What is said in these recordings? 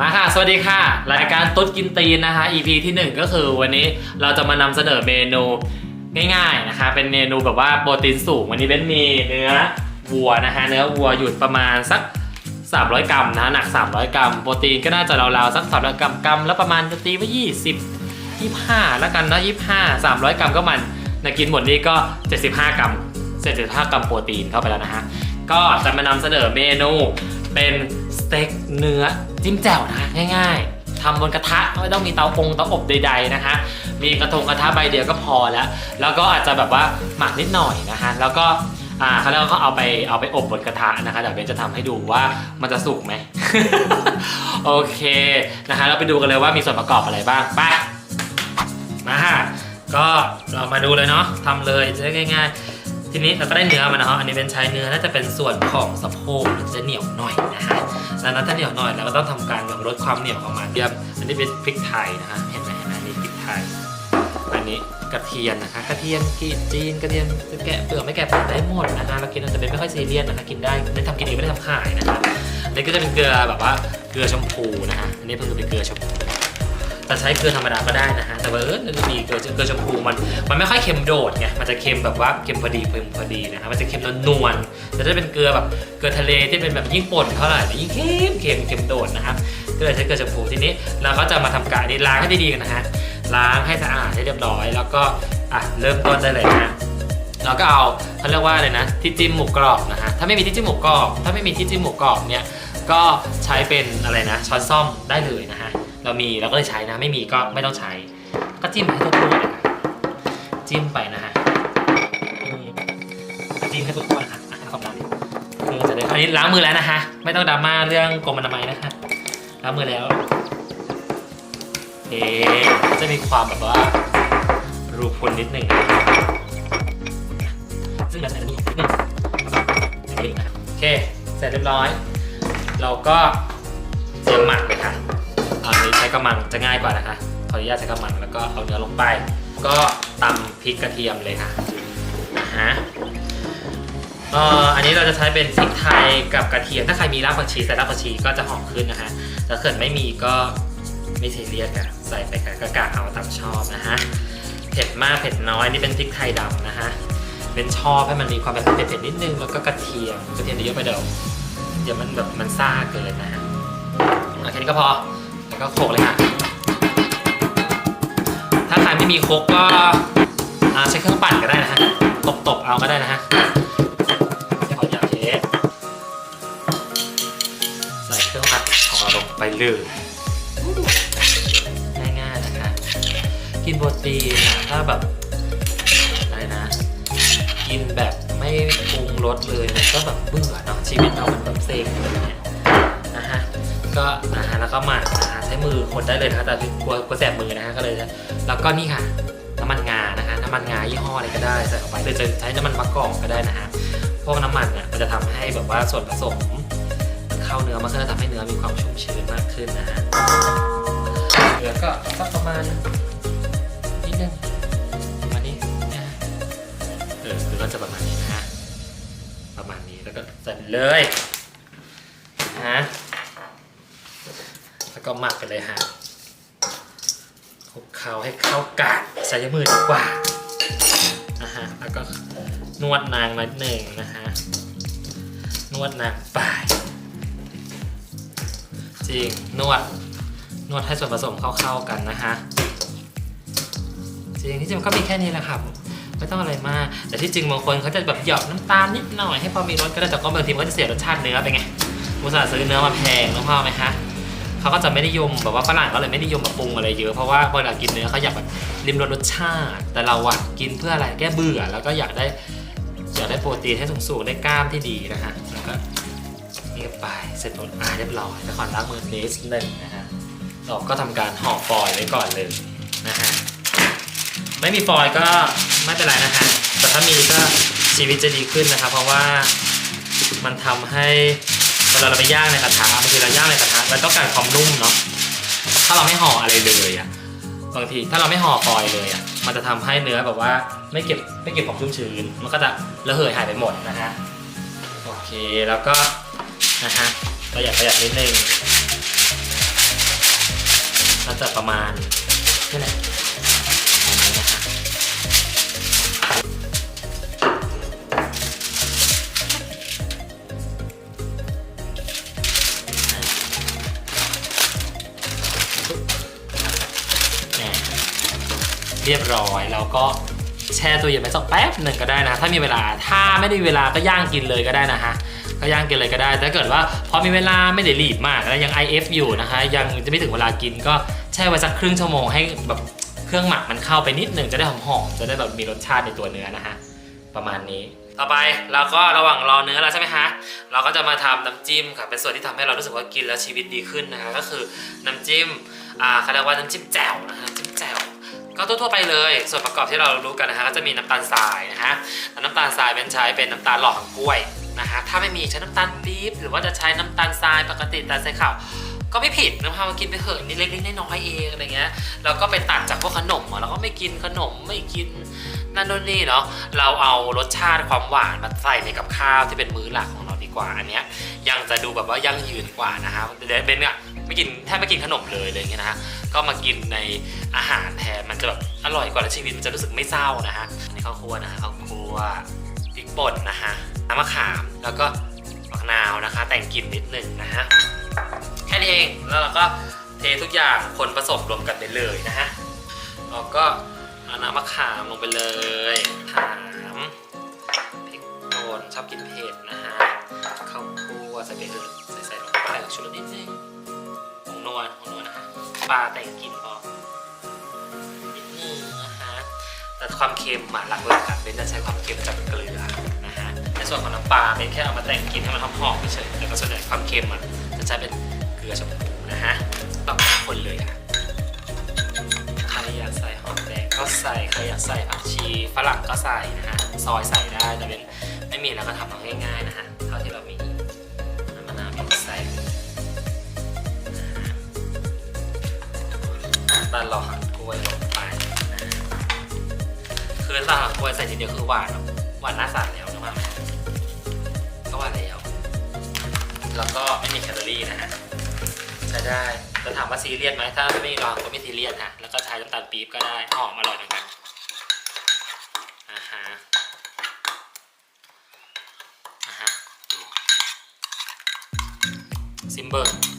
มาค่ะ สวัสดีค่ะ รายการตุ๊ดกินตีนนะคะ EP ที่ 1 ก็คือวันนี้เราจะมานำเสนอเมนูง่ายๆนะคะ เป็นเมนูแบบว่าโปรตีนสูง วันนี้เป็นมีเนื้อวัวนะคะ เนื้อวัวอยู่ประมาณสัก 300 กรัมนะหนัก 300 กรัม โปรตีนก็น่าจะราวๆสัก300กรัมกรัมแล้วประมาณจะตีไว้20 25 แล้วกันนะ25 300 กรัมก็มันนะกินหมดนี่ก็ 75 กรัม75 กรัมโปรตีนเข้าไปแล้วนะฮะก็จะมานำเสนอเมนู เป็นสเต็กเนื้อจิ้มแจ่วนะง่ายๆทำบนกระทะไม่ต้องมีเตาองเตาอบใด ๆนะคะ มีกระทงกระทะใบเดียวก็พอแล้ว แล้วก็อาจจะแบบว่าหมักนิดหน่อยนะคะแล้วก็อ่าเขาเรียกว่าเอาไปเอาไปอบบนกระทะนะคะเดี๋ยวเบนจะทำให้ดูว่ามันจะสุกไหม โอเคนะคะเราไปดูกันเลยว่ามีส่วนประกอบอะไรบ้างไปมาค่ะก็เรามาดูเลยเนาะทำเลยจะได้ง่าย ๆ ทีนี้เราก็ได้เนื้อมานะครับอันนี้เป็นใช้เนื้อน่าจะเป็นส่วนของสะโพกมันจะเหนียวหน่อยนะฮะแล้วนั้นถ้าเหนียวหน่อยเราก็ต้องทำการลดความเหนียวของมันเยี่ยมอันนี้เป็นพริกไทยนะฮะเห็นไหมเห็นไหมอันนี่พริกไทยอันนี้กระเทียมนะคะกระเทียมกรีดจีนกระเทียมจะแกะเปลือกไม่แกะเปลือกได้หมดนะคะเรากินเราจะเป็นไม่ค่อยซีเรียสนะคะกินได้ไม่ทำกินเองไม่ได้ทำขายนะคะอันนี้ก็จะเป็นเกลือแบบว่าเกลือชมพูนะคะอันนี้เพิ่งเป็นเกลือชมพู แต่ใช้เกลือธรรมดาก็ได้นะฮะ แต่ว่าเออมันมีเกลือเกลือชมพูมันมันไม่ค่อยเค็มโดดไง มันจะเค็มแบบว่าเค็มพอดีเค็มพอดีนะคะมันจะเค็มนวลๆแต่ถ้าเป็นเกลือแบบเกลือทะเลที่เป็นแบบยิ่งป่นเท่าไหร่ยิ่งเค็มเค็มเค็มโดดนะครับก็เลยใช้เกลือชมพูทีนี้เราก็จะมาทำการนี่ล้างให้ดีๆกันนะฮะ ล้างให้สะอาดให้เรียบร้อย แล้วก็อะเริ่มต้นได้เลยนะเราก็เอาเขาเรียกว่าอะไรนะที่จิ้มหมูกรอบนะฮะ ถ้าไม่มีที่จิ้มหมูกรอบ ถ้าไม่มีที่จิ้มหมูกรอบเนี่ย ก็ใช้เป็นอะไรนะช้อนซ่อมได้เลยนะฮะ เรามีเราก็เลยใช้นะ ไม่มีก็ไม่ต้องใช้ ก็จิ้มให้ทั่วๆเลยค่ะจิ้มไปนะฮะจิ้มให้ทั่วๆนะคะขอบคุณคือจะได้อันนี้ล้างมือแล้วนะคะไม่ต้องดราม่าเรื่องกรมอนามัยนะคะล้างมือแล้วเอ๊จะมีความแบบว่ารูพุนนิดหนึ่งซึ่งเราจะมีนิดหนึ่งอย่างนี้นะโอเคเสร็จเรียบร้อย เราก็เตรียมหมักเลยค่ะ อันนี้ใช้กระมังจะง่ายกว่านะคะขออนุญาตใช้กระมังแล้วก็เอาเนื้อลงไป ก็ตำพริกกระเทียมเลยค่ะนะฮะเอ่ออันนี้เราจะใช้เป็นพริกไทยกับกระเทียมถ้าใครมีรากผักชีใส่รากผักชีก็จะหอมขึ้นนะฮะแต่ถ้าเกิดไม่มีก็ไม่ซีเรียสค่ะใส่ไปค่ะก็กะเอาตามชอบนะฮะเผ็ดมากเผ็ดน้อยนี่เป็นพริกไทยดำนะฮะเป็นชอบให้มันมีความแบบเผ็ดๆนิดนึงแล้วก็กระเทียมกระเทียมเยอะไปเดี๋ยวเดี๋ยวมันแบบมันซ่าเกินนะฮะโอเคนี้ก็พอ แล้วก็โขลกเลยค่ะถ้าใครไม่มีโคกก็ใช้เครื่องปั่นก็ได้นะฮะ ตบๆเอาก็ได้นะฮะเดี๋ยวขอย่าเทใส่เครื่องผัดของเราลงไปเลยง่ายๆนะคะ กินโปรตีนอะถ้าแบบอะไรนะ กินแบบไม่ปรุงรสเลยมันก็แบบเบื่อเนาะชีวิตเรามันแบบเซ็งอะไรเงี้ยนะฮะก็นะฮะแล้วก็หมัก ช้มือคนได้เลยนะคะแต่กลัวกลัวแสบมือนะฮะก็เลยแล้วก็นี่ค่ะน้ำมันงานะคะน้ำมันงายี่ห้ออะไรก็ได้ใส่ออกไปหรือจะใช้น้ำมันมะกอกก็ได้นะฮะพว่าน้ำมันเนี่ยมันจะทำให้แบบว่าส่วนผสมมันเข้าเนื้อมันก็จะทำให้เนื้อมีความชุ่มชื้นมากขึ้นนะฮะเหลือก็สักประมาณนิดนึงประมาณนี้นะฮะเออคือก็จะประมาณนี้นะฮะประมาณนี้แล้วก็ใส่ไปเลยนะฮะแล้ว ก็หมักไปเลยฮะคลุกเคล้าให้เข้ากันใช้มือดีกว่านะฮะแล้วก็นวดนางมาหนึ่งนะฮะนวดนางไปจริงนวดนวดให้ส่วนผสมเข้าๆกันนะฮะจริงที่จริงมันก็มีแค่นี้แหละครับไม่ต้องอะไรมาก แต่ที่จริงบางคนเขาจะแบบหยอกน้ำตาลนิดหน่อยให้พอมีรสก็ได้แต่ก็บางทีมันก็จะเสียรสชาติเนื้อไปไงอุตส่าห์ซื้อเนื้อมาแพงน้องพ่อไหมฮะ เขาก็จะไม่นิยมแบบว่าฝรั่งก็เลยไม่นิยมมาปรุงอะไรเยอะเพราะว่าเวลากินเนื้อเขาอยากแบบริมรสรสชาติ แต่เราอะกินเพื่ออะไรแก้เบื่อ แล้วก็อยากได้อยากได้โปรตีนให้สูงๆได้กล้ามที่ดีนะฮะแล้วก็นี่ไปเสร็จหมดอ่าเรียบร้อยแล้วขอล้างมือนิดนึงนะฮะเราก็ทำการห่อฟอยล์ไว้ก่อนเลยนะฮะไม่มีฟอยล์ก็ไม่เป็นไรนะฮะแต่ถ้ามีก็ชีวิตจะดีขึ้นนะครับ เพราะว่ามันทำให้ เวลาเราไปย่างในกระทะบางทีเราย่างในกระทะเราต้องการความนุ่มเนาะถ้าเราไม่ห่ออะไรเลยอะบางทีถ้าเราไม่ห่อฟอยเลยอะมันจะทำให้เนื้อแบบว่าไม่เก็บไม่เก็บความชุ่มชื้น มันก็จะระเหยหายไปหมดนะฮะโอเคแล้วก็นะฮะประหยัดประหยัดนิดนึงจะประมาณนี่แหละ เรียบร้อย แล้วก็แช่ตัวเย็นไว้สักแป๊บหนึ่งก็ได้นะ ถ้ามีเวลาถ้าไม่ได้เวลาก็ย่างกินเลยก็ได้นะฮะก็ย่างกินเลยก็ได้ถ้าเกิดว่าพอมีเวลาไม่ได้รีบมากแล้วยัง IF อยู่นะคะ ยังจะไม่ถึงเวลากินก็แช่ไว้สักครึ่งชั่วโมงให้แบบเครื่องหมักมันเข้าไปนิดหนึ่งจะได้หอมๆจะได้แบบมีรสชาติในตัวเนื้อนะฮะประมาณนี้ต่อไปเราก็ระหว่างรอเนื้อแล้วใช่ไหมฮะเราก็จะมาทำน้ำจิ้มค่ะเป็นส่วนที่ทำให้เรารู้สึกว่ากินแล้วชีวิตดีขึ้นนะคะก็คือน้ำจิ้มอ่าเขาเรียกว่าน้ำจิ้มแจ่วนะฮะจิ้มแจ่ว ก็ทั่วๆไปเลย ส่วนประกอบที่เรารู้กันนะฮะก็จะมีน้ำตาลทรายนะฮะแล้วน้ำตาลทรายเป็นใช้เป็นน้ำตาลหล่อของกล้วยนะฮะถ้าไม่มีใช้น้ำตาลปี๊บหรือว่าจะใช้น้ำตาลทรายปกติตาลทรายขาวก็ไม่ผิดนะคะมากินไปเถอะนี่เล็กๆน้อยๆเองอะไรเงี้ยแล้วก็ไปตัดจากพวกขนมอะเราก็ไม่กินขนมไม่กินนั่นโน่นนี่เนาะเราเอารสชาติความหวานมาใส่ในกับข้าวที่เป็นมื้อหลักของ กว่า อันเนี้ยยังจะดูแบบว่ายั่งยืนกว่านะฮะเดยวเบนเนี่ยไม่กินแทบไม่กินขนมเลยเลยเงี้ยนะฮะก็มากินในอาหารแทนมันจะแบบอร่อยกว่าและชีวิตมันจะรู้สึกไม่เศร้านะฮะอันนี้ข้าวคั่วนะฮะข้าวคั่วพริกป่นนะฮะน้ำมะขามแล้วก็มะนาวนะคะ แต่งกลิ่นนิดหนึ่งนะฮะแค่นี้เองแล้วเราก็เททุกอย่างคนผสมรวมกันไปเลยนะฮะเราก็เอาน้ำมะขามลงไปเลยขามพริกป่นชอบกินเผ็ดนะฮะ ส่ไปเลยใส่ใส่ลงไปชูรสนิดนึงผงนวลผงนวลนะฮะปลาแต่งกลิ่นพอนิดนึงนะฮะแต่ความเค็มอะหลักๆอะเบนจะใช้ความเค็มจากเกลือนะฮะในส่วนของน้ำปลาเป็นแค่เอามาแต่งกลินให้มันหอมๆเฉยแต่ก็ส่วนใหญ่ความเค็มมันจะใช้เป็นเกลือชมพูนะฮะต้องคนเลยค่ะใครอยากใส่หอมแดงก็ใส่ใครอยากใส่ผักชีฝรั่งก็ใส่นะฮะซอยใส่ได้แต่เป็นไม่มีแล้วก็ทำเอาง่ายๆนะฮะเท่าที่เรามี น้ำตาหล่นกล้วยลงไปคือถ้าหันกล้วยใส่ทีเดียวคือหวานหวานหน้าสารแล้วนะว่าไหมก็หวานแล้วแล้วก็ไม่มีแคลอรี่นะฮะใช้ได้จะถามว่าซีเรียสไหมถ้าไม่ลองก็ไม่ซีเรียสฮะแล้วก็ใช้น้ำตาลปี๊บก็ได้หอมอร่อยเหมือนกันอ่าฮะอ่าฮะซิมเบอร์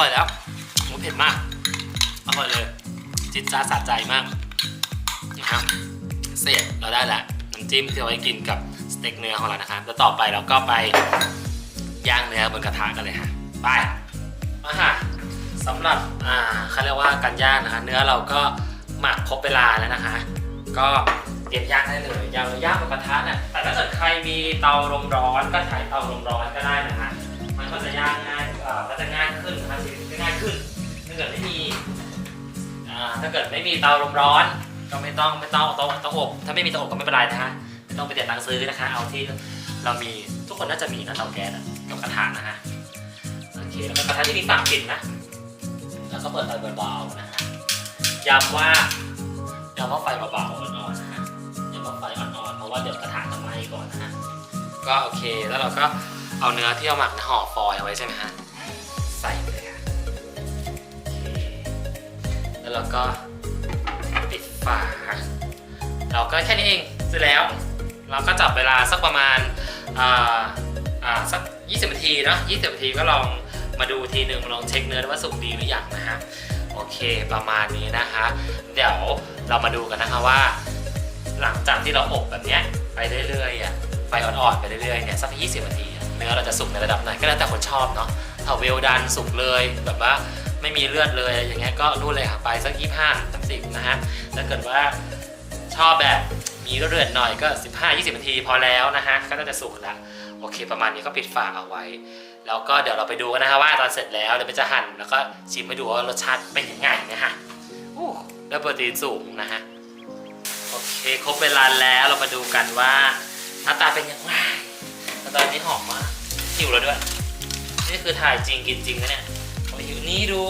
ร่อยแล้วหมูเผ็ดมาก อร่อยเลย จิตจ้าสะใจมากนะครับเสร็จเราได้แล้วน้ำจิ้มที่เอาไว้กินกับสเต็กเนื้อของเรานะครับแล้วต่อไปเราก็ไปย่างเนื้อบนกระทะกันเลยฮะไปมาฮะสำหรับอ่าเขาเรียกว่าการย่างนะคะเนื้อเราก็หมักครบเวลาแล้วนะคะ ก็เตรียมย่างได้เลยย่างเราย่างบนกระทะน่ะแต่ถ้าเกิดใครมีเตาลมร้อนก็ใช้เตาลมร้อนก็ได้นะฮะมันก็จะย่างง่าย ก็จะง่ายขึ้นนะคะชีวิตก็ง่ายขึ้น ถ้าเกิดไม่มีถ้าเกิดไม่มีเตาลมร้อน ก็ไม่ต้องไม่ต้องเอาเตาเตาอบถ้าไม่มีเตาอบก็ไม่เป็นไรนะฮะไม่ต้องไปเด็ดตังค์ซื้อนะคะ เอาที่เรามีทุกคนน่าจะมีนะเตาแก๊สกับกระทะนะฮะโอเคแล้วก็กระทะที่มีฝาปิดนะแล้วก็เปิดไฟเบาๆนะฮะย้ำว่าย้ำว่าไฟเบาๆอ่อนๆนะฮะย้ำว่าไฟอ่อนๆเพราะว่าเดี๋ยวกระทะจะไหม้ก่อนนะฮะก็โอเคแล้วเราก็เอาเนื้อที่เราหมักในห่อฟอยล์เอาไว้ใช่ไหมฮะ ส่เลยค่ะแล้วเราก็ปิดฝา เราก็แค่นี้เองเสร็จแล้ว เราก็จับเวลาสักประมาณสัก 20นาทีเนาะ20นาทีก็ลองมาดูทีหนึ่งลองเช็คเนื้อว่าสุกดีหรือยังนะฮะโอเคประมาณนี้นะคะ เดี๋ยวเรามาดูกันนะคะว่า หลังจากที่เราอบแบบเนี้ยไปเรื่อยๆอะไฟอ่อนๆไปเรื่อยๆเนี่ยสัก 20นาที เนื้อเราจะสุกในระดับไหนก็แล้วแต่คนชอบเนาะ ถ้าเวลดันสุกเลยแบบว่าไม่มีเลือดเลยอย่างเงี้ยก็รูดเลยค่ะไปสักยี่ห้าสามสิบนะฮะถ้าเกิดว่าชอบแบบมีเลือดหน่อยก็ 15 20นาทีพอแล้วนะฮะก็จะสุกล้วโอเค ประมาณนี้ก็ปิดฝาเอาไว้ แล้วก็เดี๋ยวเราไปดูกันนะฮะว่าตอนเสร็จแล้วเดี๋ยวไปจะหั่นแล้วก็ชิมให้ดูว่ารสชาติเป็นยังไงนะฮะอู้แล้วโปรตีนสูงนะฮะโอเคครบเวลาแล้วเรามาดูกันว่าหน้าตาเป็นยังไงตอนนี้หอมมากหิวแล้วด้วย นี่คือถ่ายจริงกินจริงนะเนี่ยโอ้ยอยู่นี่ดู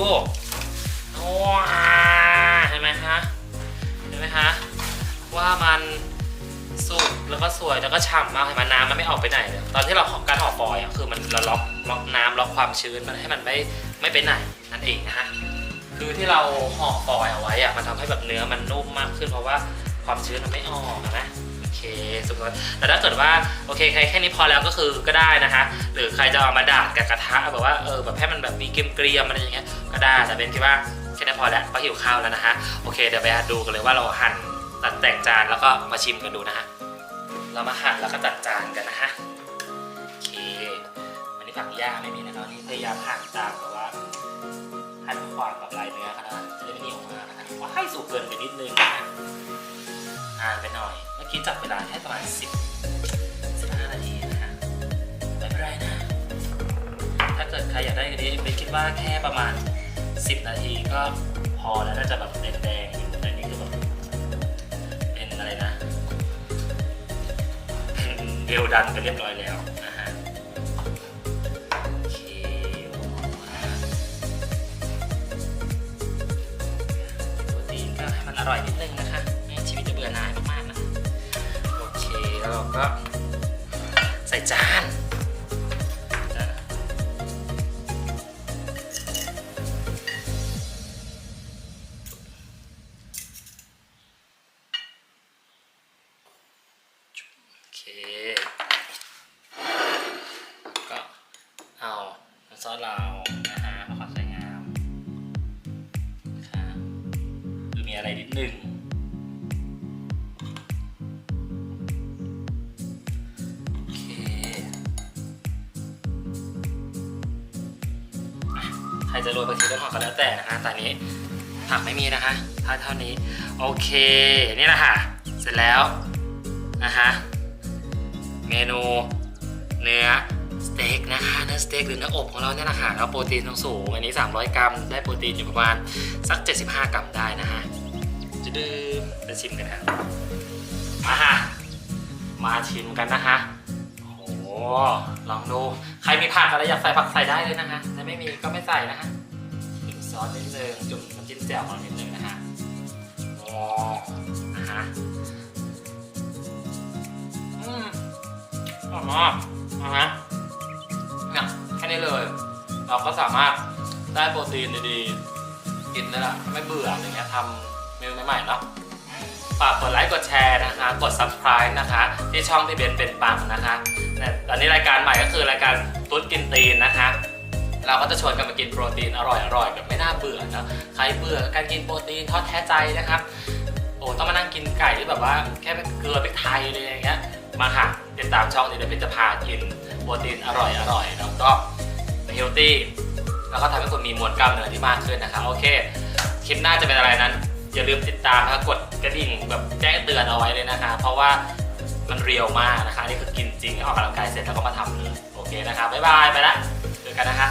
ว้าเห็นไหมฮะเห็นไหมฮะว่ามันสุกแล้วก็สวยแล้วก็ฉ่ำมากเห็นไหมน้ำมันไม่ออกไปไหนเลยตอนที่เราห่อการห่อฟอยล์อะคือมันเราล็อกล็อกน้ำล็อกความชื้นมันให้มันไม่ไม่ไปไหนนั่นเองนะฮะคือที่เราห่อฟอยล์เอาไว้อะมันทำให้แบบเนื้อมันนุ่มมากขึ้นเพราะว่าความชื้นมันไม่ออกนะ สมมติแต่ถ้าเกิดว่าโอเคใครแค่นี้พอแล้วก็คือก็ได้นะคะหรือใครจะเอามาดาดกับกระทะแบบว่าเออแบบให้มันแบบมีเกรียมๆอะไรอย่างเงี้ยก็ได้แต่เป็นคิดว่าแค่นี้พอแล้วเพราะหิวข้าวแล้วนะฮะโอเคเดี๋ยวไปดูกันเลยว่าเราหั่นตัดแต่งจานแล้วก็มาชิมกันดูนะฮะเรามาหั่นแล้วก็ตัดจานกันนะฮะโอเคอันนี้ผักย่าไม่มีนะครับนี่พยายามหั่นตามแบบว่าหั่นขวางกับลายเนื้อเขนะจะได้ไม่เหนียวมากนะฮะว่าให้สุกเกินไปนิดนึงนะ นานไปหน่อย เมื่อกี้จับเวลาแค่ประมาณ 10 15 นาทีนะฮะไม่เป็นไรนะ ถ้าเกิดใครอยากได้อันนี้ไปคิดว่าแค่ประมาณ 10 นาทีก็พอแล้วน่าจะแบบแดงๆอยู่แต่นี่คือแบบเป็นอะไรนะเป็นเวลดันไปเรียบร้อยแล้วนะฮะตีนมันอร่อยนิดนึง แล้วเราก็ใส่จาน รจะโรยผักชีต้นหอมก็แล้วแต่นะฮะแต่อันนี้ผักไม่มีนะคะถ้าเท่านี้ โอเคนี่แหละคะเสร็จแล้วนะฮะเมนูเนื้อสเต็กนะคะเนื้อสเต็กหรือเนื้ออบของเราเนี่ยนะคะแล้วโปรตีนต้องสูงอันนี้ 300 กรัม ได้โปรตีนอยู่ประมาณสัก 75 กรัมได้นะฮะจะดื้อไปชิมกันนะมาฮะมาชิมกันนะคะ ลองดู ใครมีผักอะไรอยากใส่ผักใส่ได้เลยนะคะถ้าไม่มีก็ไม่ใส่นะฮะจุ่มซอสนิดนึงจุ่มน้ำจิ้มแจ่วของเรานิดนึงนะฮะโอ้นะฮะอืมอร่อยมากนะฮะเนี่ยแค่นี้เลย เราก็สามารถได้โปรตีนดีๆ กินได้ละไม่เบื่ออย่างเงี้ยทำเมนูใหม่ๆเนาะ ฝากกดไลค์กดแชร์นะคะ กด subscribe นะคะ ที่ช่องที่เบนเป็นปังนะคะเนี่ยตอนนี้รายการใหม่ก็คือรายการตุ๊ดกินตีนนะคะ เราก็จะชวนกันมากินโปรตีนอร่อยๆแบบไม่น่าเบื่อนะใครเบื่อการกินโปรตีนทอดแท้ใจนะครับโอ้ต้องมานั่งกินไก่ที่แบบว่าแค่เกลือพริกไทยเลยอย่างเงี้ยมาค่ะติดตามช่องนี้เดี๋ยวพี่จะพากินโปรตีนอร่อยอร่อยแล้วก็เฮลตี้แล้วก็ทำให้คุณมีมวลกล้ามเนื้อที่มากขึ้นนะคะโอเคคลิปหน้าจะเป็นอะไรนั้น อย่าลืมติดตามนะคะกดกระดิ่งแบบแจ้งเตือนเอาไว้เลยนะคะ เพราะว่ามันเรียวมากนะคะนี่คือกินจริงออกกำลังกายเสร็จแล้วก็มาทำเลยโอเคนะคะบ๊ายบายไปละเจอกันนะคะ